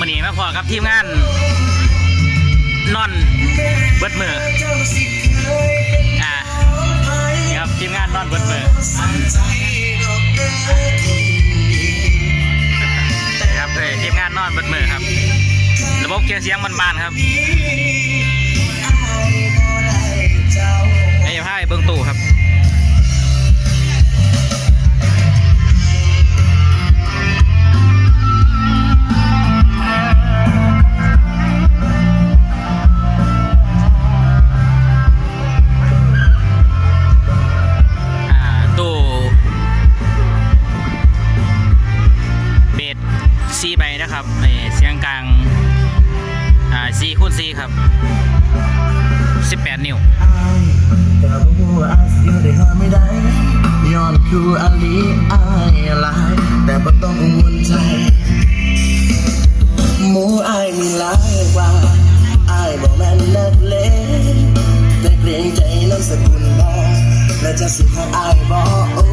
มื่อนี้มาพอกับทีมงานนอนเบิดมืออ่าครับทีมงานนอนเบิดมือนะครับเลยทีมงานนอนเบิดมือครับ ระบบเครื่องเสียงบานๆครับับเสียงกลางอ่ซีคูณซีครับ 18 นิ้วย้อนคืออลีอายลายแต่บ่ต้องวนใจมูอายมีลายกว่าอายบอกแม่นักเลงแต่เกรงใจน้ำสกุลบ่และจะสิหัอายบ่โอ้